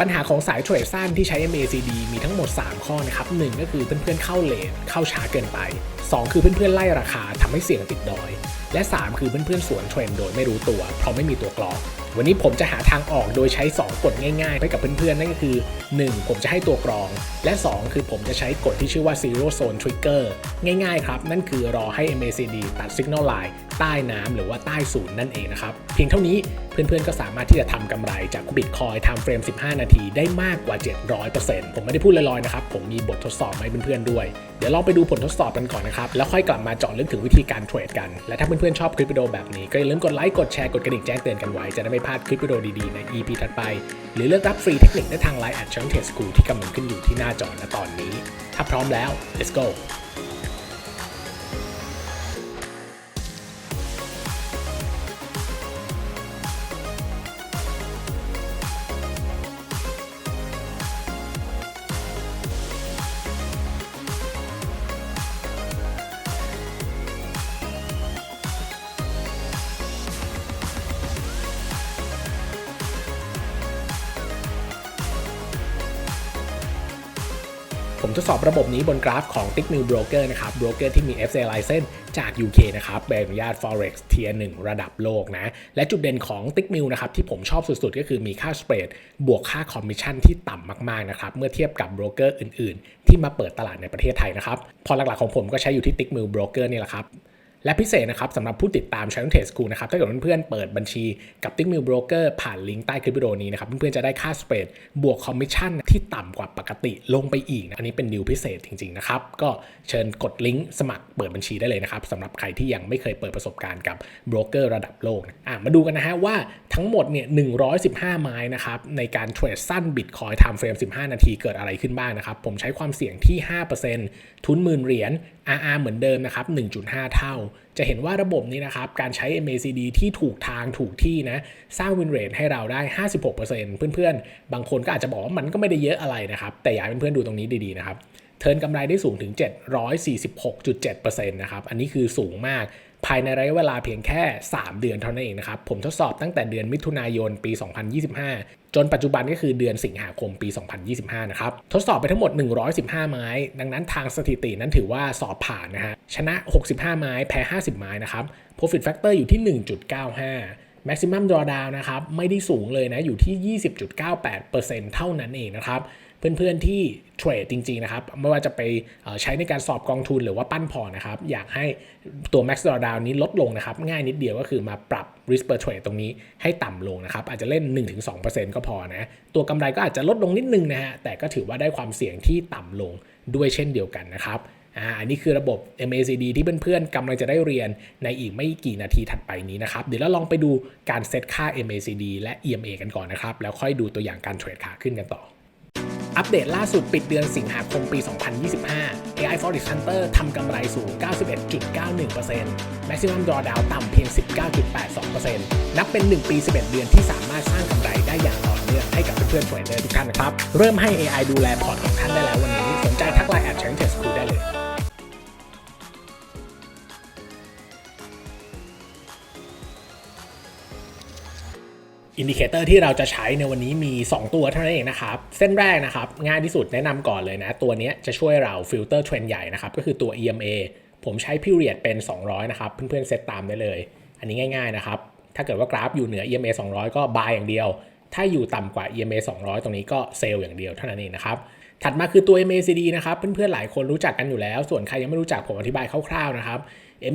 ปัญหาของสายเทรดสั้นที่ใช้ MACD มีทั้งหมด 3 ข้อนะครับ 1 ก็คือเพื่อนๆเข้าเลทเข้าช้าเกินไป 2 คือเพื่อนๆไล่ราคาทำให้เสี่ยงติดดอย และ 3 คือเพื่อนๆสวนเทรนด์โดยไม่รู้ตัว เพราะไม่มีตัวกรอง วันนี้ผมจะหาทางออกโดยใช้ 2 กฎง่ายๆให้กับเพื่อนๆ นั่นก็คือ 1. ผมจะให้ตัวกรอง และ 2 คือผมจะใช้กฎที่ชื่อว่า zero zone trigger ง่ายๆ ครับ นั่นคือรอให้ MACD ตัด signal line ใต้น้ำหรือว่าใต้ศูนย์นั่นเองนะครับ เพียงเท่านี้เพื่อนๆ ก็สามารถที่จะทำกำไรจากบิตคอยทำเฟรม 15 นาทีได้มากกว่า 700%ผมไม่ได้พูดลอยๆ นะครับ ผมมีบททดสอบให้เพื่อนๆ ด้วย เดี๋ยวลองไปดูผลทดสอบกันก่อนนะครับ แล้วค่อยกลับมาเจาะลึกถึงวิธีการเทรดกัน และถ้าเพื่อนื่อนๆชอบคลิปวิดีโอแบบนี้ ก็อย่าลืมกดไลค์กดแชร์กดกระดิ่งแจ้งเตือนกันไว้ จะได้ไม่พลาดคลิปวิดีโอดีๆใน EP ถัดไป หรือเลือกรับฟรีเทคนิคได้ทางไลน์ at c h a n g t e School ที่กำลังขึ้นอยู่ที่หน้าจอณตอนนี้ ถ้าพร้อมแล้ว let's go ผมทดสอบระบบนี้บนกราฟของ t i c k m i l Broker นะครับ โบรกเกอร์ที่มี FCA license จาก UK นะครับใบอนุญาต Forex Tier 1ระดับโลกนะ และจุดเด่นของ t i c k m i l นะครับที่ผมชอบสุดๆ ก็คือมีค่าสเปรดบวกค่าคอมมิชชั่นที่ต่ำมากๆนะครับ เมื่อเทียบกับโบรกเกอร์อื่นๆ ที่มาเปิดตลาดในประเทศไทยนะครับ พอหลักๆของผมก็ใช้อยู่ที่ t i c k m i l Broker นี่แหละครับและพิเศษนะครับสำหรับผู้ติดตาม Channel Trade School นะครับถ้าเกิดเพื่อนๆเปิดบัญชีกับ t i c k m i l Broker ผ่านลิงก์ใต้คลิปวิดีโอนี้นะครับเพื่อนๆจะได้ค่าสเปรดบวกคอมมิชชั่น ที่ต่ำกว่าปกติลงไปอีกนะอันนี้เป็นดีลพิเศษจริงๆนะครับก็เชิญกดลิงก์สมัครเปิดบัญชีได้เลยนะครับสำหรับใครที่ยังไม่เคยเปิดประสบการณ์กับโบรกเกอร์ระดับโลกนะอะมาดูกันนะฮะว่าทั้งหมดเนี่ย115 ไม้นะครับในการเทรดสั้นบิตคอยทำเฟรม15 นาทีเกิดอะไรขึ้นบ้างนะครับผมใช้ความเสี่ยงที่ 5%ทุนหมื่นเหรียญ RR เหมือนเดิมนะครับ1.5 เท่า จะเห็นว่าระบบนี้นะครับ การใช้ MACD ที่ถูกทางถูกที่นะ สร้างวินเรทให้เราได้ 56%เพื่อนๆ บางคนก็อาจจะบอกว่ามันก็ไม่ได้เยอะอะไรนะครับ แต่อยากให้เพื่อนๆดูตรงนี้ดีๆนะครับ เทิร์นกำไรได้สูงถึง 746.7%นะครับ อันนี้คือสูงมาก ภายในระยะเวลาเพียงแค่ 3 เดือนเท่านั้นเองนะครับ ผมทดสอบตั้งแต่เดือนมิถุนายนปี 2025 จนปัจจุบันก็คือเดือนสิงหาคมปี 2025 นะครับ ทดสอบไปทั้งหมด 115 ไม้ ดังนั้นทางสถิตินั้นถือว่าสอบผ่านนะฮะ ชนะ 65 ไม้ แพ้ 50 ไม้นะครับ Profit Factor อยู่ที่ 1.95 Maximum Drawdown นะครับ ไม่ได้สูงเลยนะ อยู่ที่ 20.98%เท่านั้นเองนะครับ เพื่อนๆที่เทรดจริงๆนะครับไม่ว่าจะไปใช้ในการสอบกองทุนหรือว่าปั้นพอร์ตนะครับ อยากให้ตัว max drawdown นี้ลดลงนะครับ ง่ายนิดเดียวก็คือมาปรับ risk per trade ตรงนี้ให้ต่ำลงนะครับ อาจจะเล่น 1-2%ก็พอนะตัวกำไรก็อาจจะลดลงนิดนึงนะฮะแต่ก็ถือว่าได้ความเสี่ยงที่ต่ำลงด้วยเช่นเดียวกันนะครับอันนี้คือระบบ MACD ที่เพื่อนๆกำลังจะได้เรียนในอีกไม่กี่นาทีถัดไปนี้นะครับ เดี๋ยวเราลองไปดูการเซตค่า MACD และ EMA กันก่อนนะครับ แล้วค่อยดูตัวอย่างการเทรดขาขึ้นกันต่อ อัปเดตล่าสุดปิดเดือนสิงหาคมปี 2025 AI Forex Hunter ทำกำไรสูง 91.91% Maximum Drawdown ต่ำเพียง 19.82%นับเป็น 1 ปี 11 เดือนที่สามารถสร้างกำไรได้อย่างต่อเนื่องให้กับเพื่อนๆเทรดเดอร์ทุกท่านนะครับ เริ่มให้ AI ดูแลพอร์ตของท่านได้แล้ววันนี้ สนใจทักไลน์แอด Change Test School ได้เลย อินดิเคเตอร์ที่เราจะใช้ในวันนี้มี 2 ตัวเท่านั้นเองนะครับ เส้นแรกนะครับ ง่ายที่สุดแนะนำก่อนเลยนะ ตัวนี้จะช่วยเราฟิลเตอร์เทรนใหญ่นะครับ ก็คือตัว EMA ผมใช้ period เป็น 200 นะครับ เพื่อนๆเซตตามได้เลย อันนี้ง่ายๆนะครับ ถ้าเกิดว่ากราฟอยู่เหนือ EMA 200 ก็ buy อย่างเดียว ถ้าอยู่ต่ำกว่า EMA 200 ตรงนี้ก็เซลล์อย่างเดียวเท่านั้นเองนะครับถัดมาคือตัว MACD นะครับเพื่อนๆหลายคนรู้จักกันอยู่แล้ว ส่วนใครยังไม่รู้จักผมอธิบายคร่าวๆนะครับ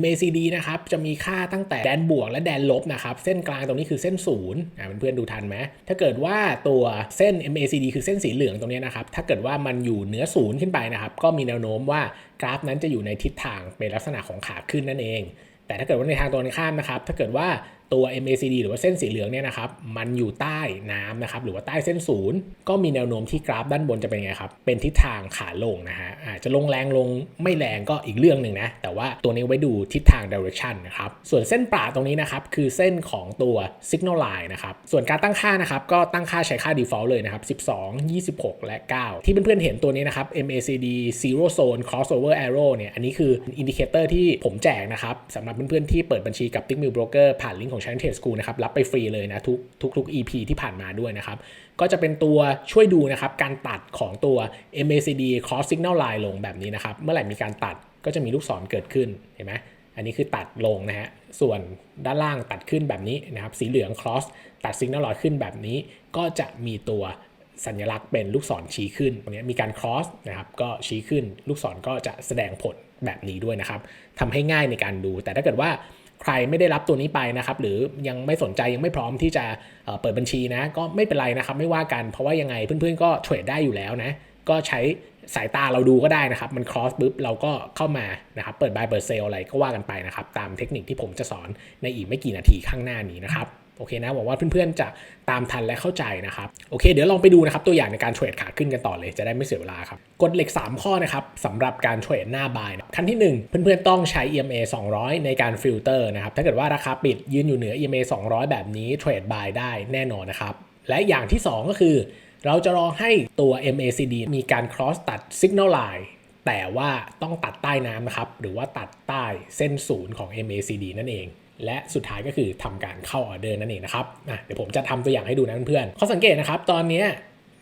MACD นะครับจะมีค่าตั้งแต่แดนบวกและแดนลบนะครับเส้นกลางตรงนี้คือเส้นศูนย์อ่าเพื่อนๆดูทันไหมถ้าเกิดว่าตัวเส้น MACD คือเส้นสีเหลืองตรงนี้นะครับถ้าเกิดว่ามันอยู่เหนือศูนย์ขึ้นไปนะครับก็มีแนวโน้มว่ากราฟนั้นจะอยู่ในทิศทางเป็นลักษณะของขาขึ้นนั่นเอง แต่ถ้าเกิดว่าในทางตรงข้ามนะครับถ้าเกิดว่า ตัว MACD หรือว่าเส้นสีเหลืองเนี่ยนะครับ มันอยู่ใต้น้ำนะครับ หรือว่าใต้เส้นศูนย์ ก็มีแนวโน้มที่กราฟด้านบนจะเป็นไงครับ เป็นทิศทางขาลงนะฮะ อาจจะลงแรงลงไม่แรงก็อีกเรื่องหนึ่งนะ แต่ว่าตัวนี้ไว้ดูทิศทาง direction นะครับ ส่วนเส้นปราตรงนี้นะครับ คือเส้นของตัว signal line นะครับ ส่วนการตั้งค่านะครับ ก็ตั้งค่าใช้ค่า default เลยนะครับ 12 26 และ 9 ที่เพื่อนๆเห็นตัวนี้นะครับ MACD zero zone crossover arrow เนี่ย อันนี้คืออินดิเคเตอร์ที่ผมแจกนะครับสำหรับเพื่อนๆที่เปิดบัญชีกับ Tickmill Broker ผ่านลิงก์ของ Channel Trade School นะครับรับไปฟรีเลยนะทุกทุกทุก EP ที่ผ่านมาด้วยนะครับ ก็จะเป็นตัวช่วยดูนะครับการตัดของตัว MACD cross signal line ลงแบบนี้นะครับ เมื่อไหร่มีการตัดก็จะมีลูกศรเกิดขึ้นเห็นไหมอันนี้คือตัดลงนะฮะส่วนด้านล่างตัดขึ้นแบบนี้นะครับ สีเหลือง cross ตัด signal line ขึ้นแบบนี้ ก็จะมีตัวสัญลักษณ์เป็นลูกศรชี้ขึ้นตรงนี้มีการ cross นะครับก็ชี้ขึ้น ลูกศรก็จะแสดงผลแบบนี้ด้วยนะครับทำให้ง่ายในการดู แต่ถ้าเกิดว่า ใครไม่ได้รับตัวนี้ไปนะครับ หรือยังไม่สนใจยังไม่พร้อมที่จะเปิดบัญชีนะ ก็ไม่เป็นไรนะครับ ไม่ว่ากันเพราะว่ายังไงเพื่อนๆก็เทรดได้อยู่แล้วนะ ก็ใช้สายตาเราดูก็ได้นะครับ มัน cross ปุ๊บเราก็เข้ามานะครับ เปิด buy เปิด sell อะไรก็ว่ากันไปนะครับ ตามเทคนิคที่ผมจะสอนในอีกไม่กี่นาทีข้างหน้านี้นะครับ โอเคนะหวังว่าเพื่อนๆจะตามทันและเข้าใจนะครับโอเค เดี๋ยวลองไปดูนะครับตัวอย่างในการเทรดขาขึ้นกันต่อเลยจะได้ไม่เสียเวลาครับกฎเหล็ก 3 ข้อนะครับสำหรับการเทรดหน้าบายนะขั้นที่ 1 เพื่อนๆต้องใช้ EMA 200 ในการฟิลเตอร์นะครับถ้าเกิดว่าราคาปิดยืนอยู่เหนือ EMA 200 แบบนี้เทรดบายได้แน่นอนนะครับและอย่างที่ 2 ก็คือ เราจะรอให้ตัว MACD มีการ cross ตัด signal line แต่ว่าต้องตัดใต้น้ำนะครับ หรือว่าตัดใต้เส้นศูนย์ของ MACD นั่นเอง และสุดท้ายก็คือทำการเข้าออเดอร์นั่นเองนะครับเดี๋ยวผมจะทำตัวอย่างให้ดูนะเพื่อนๆข้อสังเกตนะครับ ตอนนี้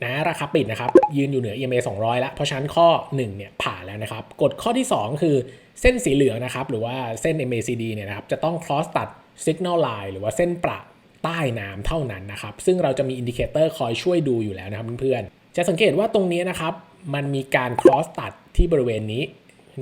นะราคาปิดนะครับ ยืนอยู่เหนือ EMA 200 แล้ว เพราะฉะนั้นข้อ 1 เนี่ยผ่านแล้วนะครับ กฎข้อที่ 2 คือเส้นสีเหลืองนะครับ หรือว่าเส้น MACD เนี่ยนะครับ จะต้อง cross ตัด signal line หรือว่าเส้นประใต้น้ำเท่านั้นนะครับ ซึ่งเราจะมีอินดิเคเตอร์คอยช่วยดูอยู่แล้วนะครับเพื่อนๆจะสังเกตว่าตรงนี้นะครับ มันมีการ cross ตัดที่บริเวณนี้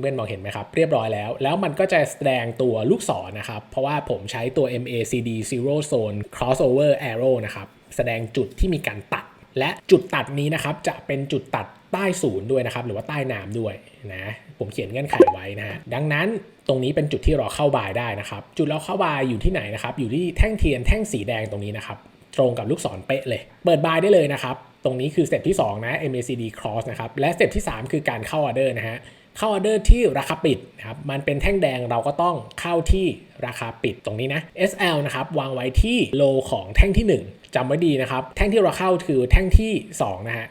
เพื่อนมองเห็นไหมครับเรียบร้อยแล้ว แล้วมันก็จะแสดงตัวลูกศรนะครับ เพราะว่าผมใช้ตัว MACD Zero Zone Crossover Arrow นะครับแสดงจุดที่มีการตัด และจุดตัดนี้นะครับจะเป็นจุดตัดใต้ศูนย์ด้วยนะครับหรือว่าใต้น้ำด้วยนะผมเขียนเงื่อนไขไว้นะฮะดังนั้นตรงนี้เป็นจุดที่เราเข้าบายได้นะครับ จุดเราเข้าบายอยู่ที่ไหนนะครับ อยู่ที่แท่งเทียนแท่งสีแดงตรงนี้นะครับตรงกับลูกศรเป๊ะเลย เปิดบายได้เลยนะครับ ตรงนี้คือสเต็ปที่ 2 นะ MACD cross นะครับ และสเต็ปที่ 3 คือการเข้าออเดอร์นะฮะ เข้าออเดอร์ที่ราคาปิดนะครับมันเป็นแท่งแดงเราก็ต้องเข้าที่ราคาปิดตรงนี้นะ SL นะครับวางไว้ที่โลของแท่งที่ 1จำไว้ดีนะครับ แท่งที่เราเข้าคือแท่งที่ 2 นะฮะ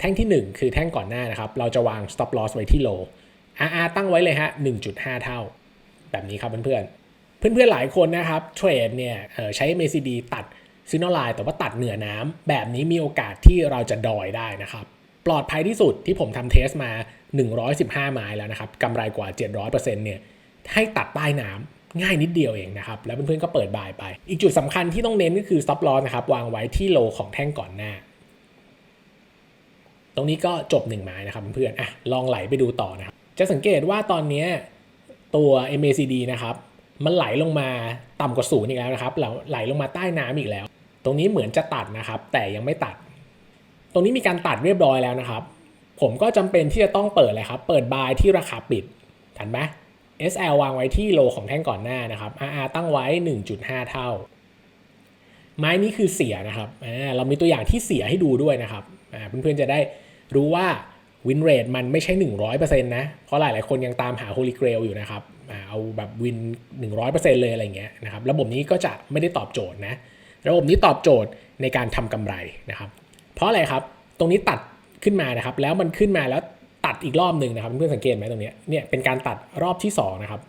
แท่งที่ 1 คือแท่งก่อนหน้านะครับ เราจะวาง stop loss ไว้ที่โล RR ตั้งไว้เลยฮะ 1.5 เท่า แบบนี้ครับเพื่อนๆ เพื่อนๆ หลายคนนะครับเทรดเนี่ยใช้ MACD ตัดซิโนไลน์แต่ว่าตัดเหนือน้ำแบบนี้มีโอกาสที่เราจะดอยได้นะครับ ปลอดภัยที่สุดที่ผมทำเทสมา 115 ไม้แล้วนะครับกำไรกว่า 700%เนี่ยให้ตัดใต้น้ำง่ายนิดเดียวเองนะครับ แล้วเพื่อนๆก็เปิดบายไป อีกจุดสำคัญที่ต้องเน้นก็คือ stop loss นะครับ วางไว้ที่โลของแท่งก่อนหน้า ตรงนี้ก็จบ1ไม้นะครับเพื่อนๆอะลองไหลไปดูต่อนะครับ จะสังเกตว่าตอนนี้ตัว MACD นะครับ มันไหลลงมาต่ำกว่าศูนย์อีกแล้วนะครับแล้วไหลลงมาใต้น้ำอีกแล้ว ตรงนี้เหมือนจะตัดนะครับ แต่ยังไม่ตัด รงนี้มีการตัดเรียบร้อยแล้วนะครับ ผมก็จำเป็นที่จะต้องเปิดเลยครับ เปิดบายที่ราคาปิดทันไหม SL วางไว้ที่โลของแท่งก่อนหน้านะครับ RR ตั้งไว้ 1.5 เท่า ไม้นี้คือเสียนะครับ เรามีตัวอย่างที่เสียให้ดูด้วยนะครับ เพื่อนๆจะได้รู้ว่าวินเรทมันไม่ใช่ 100%นะ เพราะหลายๆคนยังตามหา Holy Grail อยู่นะครับ เอาแบบวิน 100%เลยอะไรเงี้ยนะครับ ระบบนี้ก็จะไม่ได้ตอบโจทย์นะ ระบบนี้ตอบโจทย์ในการทำกำไรนะครับ เพราะอะไรครับ ตรงนี้ตัดขึ้นมานะครับ แล้วมันขึ้นมาแล้วตัดอีกรอบหนึ่งนะครับเพื่อนสังเกตไหมตรงนี้เนี่ยเป็นการตัดรอบที่สองนะครับ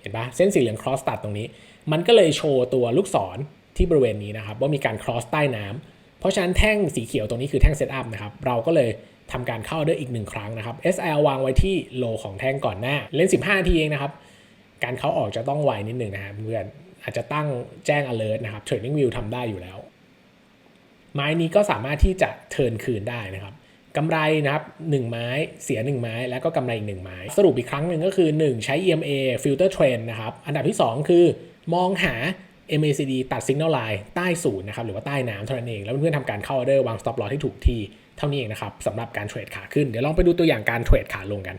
เห็นปะเส้นสีเหลือง cross ตัดตรงนี้ มันก็เลยโชว์ตัวลูกศรที่บริเวณนี้นะครับ ว่ามีการ cross ใต้น้ำเพราะฉะนั้นแท่งสีเขียวตรงนี้คือแท่ง setup นะครับเราก็เลยทำการเข้าด้วยอีกหนึ่งครั้งนะครับ SL วางไว้ที่โลของแท่งก่อนหน้า เล่น 15นาทีเองนะครับ การเข้าออกจะต้องไวนิดหนึ่งนะครับเพื่อนอาจจะตั้งแจ้ง alert นะครับ Trading View ทำได้อยู่แล้ว ไม้นี้ก็สามารถที่จะเทิร์นคืนได้นะครับกำไรนะครับ1ไม้เสีย 1 ไม้ แล้วก็กำไรอีก1ไม้ สรุปอีกครั้งหนึ่งก็คือ 1 ใช้ EMA filter trend นะครับ อันดับที่ 2 คือมองหา MACD ตัด signal line ใต้ศูนย์นะครับหรือว่าใต้น้ำเท่านั้นเอง แล้วเพื่อนๆทำการเข้าออเดอร์วาง stop loss ที่ถูกที่เท่านี้เองนะครับสำหรับการเทรดขาขึ้น เดี๋ยวลองไปดูตัวอย่างการเทรดขาลงกัน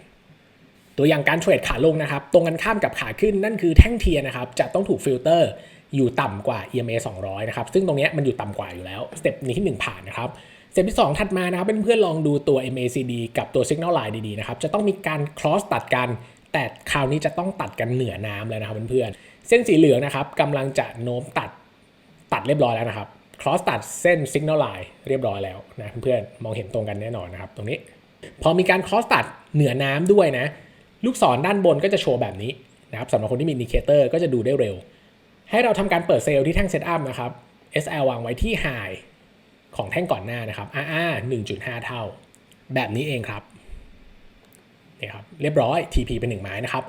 ตัวอย่างการเทรดขาลงนะครับ ตรงกันข้ามกับขาขึ้นนั่นคือแท่งเทียนนะครับจะต้องถูกฟิลเตอร์ อยู่ต่ำกว่า EMA 200 นะครับ ซึ่งตรงนี้มันอยู่ต่ำกว่าอยู่แล้ว สเต็ปนี้ที่ 1 ผ่านนะครับสเต็ปที่ 2 ถัดมานะครับเพื่อนๆลองดูตัว MACD กับตัว Signal Line ดีๆนะครับ จะต้องมีการ cross ตัดกัน แต่คราวนี้จะต้องตัดกันเหนือน้ำแล้วนะครับเพื่อนๆเส้นสีเหลืองนะครับกำลังจะโน้มตัดตัดเรียบร้อยแล้วนะครับ cross ตัดเส้น Signal Line เรียบร้อยแล้วนะเพื่อนๆมองเห็นตรงกันแน่นอนนะครับ ตรงนี้ พอมีการ cross ตัดเหนือน้ำด้วยนะ ลูกศรด้านบนก็จะโชว์แบบนี้นะครับสำหรับคนที่มีอินดิเคเตอร์ก็จะดูได้เร็ว ให้เราทำการเปิดเซลล์ที่แท่งเซตอัพนะครับ SL วางไว้ที่ High ของแท่งก่อนหน้านะครับ RR 1.5 เท่า แบบนี้เองครับนี่ครับเรียบร้อย TP เป็นหนึ่งไม้นะครับ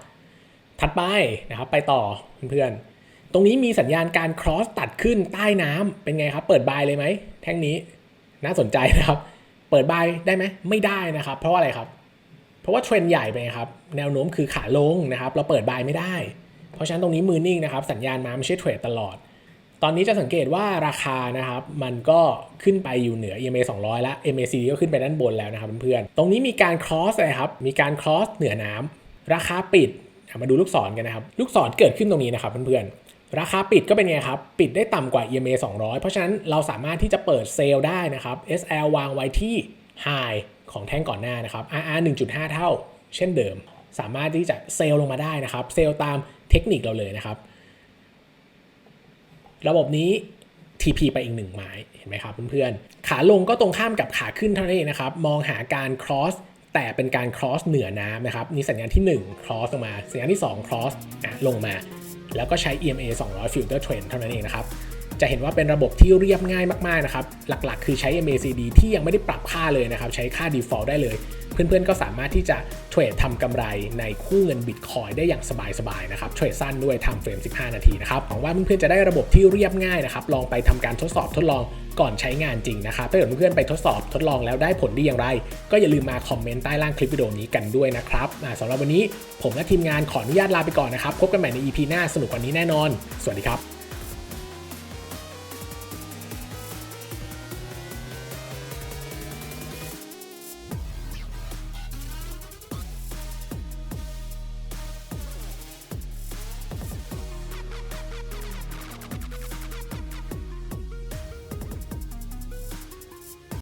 ถัดไปนะครับไปต่อเพื่อนๆ ตรงนี้มีสัญญาณการ cross ตัดขึ้นใต้น้ำเป็นไงครับ เปิดบายเลยไหม แท่งนี้น่าสนใจนะครับ เปิดบายได้ไหมไม่ได้นะครับ เพราะอะไรครับ เพราะว่าเทรนใหญ่ไปครับ แนวโน้มคือขาลงนะครับ เราเปิดบายไม่ได้ ราะฉะนั้นตรงนี้มือนิ่งนะครับสัญญาณมาไม่ใช่เทรดตลอด ตอนนี้จะสังเกตว่าราคานะครับมันก็ขึ้นไปอยู่เหนือ EMA 200 แล้ว MACD ก็ขึ้นไปด้านบนแล้วนะครับเพื่อนๆตรงนี้มีการ cross นะครับมีการ cross เหนือน้ำราคาปิดมาดูลูกศรกันนะครับลูกศรเกิดขึ้นตรงนี้นะครับเพื่อนๆราคาปิดก็เป็นไงครับ ปิดได้ต่ำกว่า EMA 200 เพราะฉะนั้นเราสามารถที่จะเปิดเซลล์ได้นะครับ SL วางไว้ที่ high ของแท่งก่อนหน้านะครับ RR 1.5 เท่า เช่นเดิม สามารถที่จะเซลล์ลงมาได้นะครับ เซลล์ตาม เทคนิคเราเลยนะครับ ระบบนี้ TP ไปอีกหนึ่งไม้เห็นไหมครับเพื่อนๆขาลงก็ตรงข้ามกับขาขึ้นเท่านั้นเองนะครับ มองหาการ cross แต่เป็นการ cross เหนือน้ำนะครับนี่สัญญาณที่ 1 cross ลงมา สัญญาณที่ 2 cross อะลงมา แล้วก็ใช้ EMA 200 filter trend เท่านั้นเองนะครับ จะเห็นว่าเป็นระบบที่เรียบง่ายมากๆนะครับ หลักๆ คือใช้ MACD ที่ยังไม่ได้ปรับค่าเลยนะครับ ใช้ค่า default ได้เลย เพื่อนๆ ก็สามารถที่จะเทรดทำกำไรในคู่เงินบิตคอยได้อย่างสบายๆ นะครับ เทรดสั้นด้วยทำเฟรม 15 นาทีนะครับหวังว่าเพื่อนๆ จะได้ระบบที่เรียบง่ายนะครับ ลองไปทำการทดสอบทดลองก่อนใช้งานจริงนะครับ ถ้าเกิดเพื่อนๆ ไปทดสอบทดลองแล้วได้ผลดีอย่างไร ก็อย่าลืมมาคอมเมนต์ใต้ล่างคลิปวิดีโอนี้กันด้วยนะครับสำหรับวันนี้ผมและทีมงานขออนุญาตลาไปก่อนนะครับ พบกันใหม่ใน EP หน้าสนุกกว่านี้แน่นอน สวัสดีครับ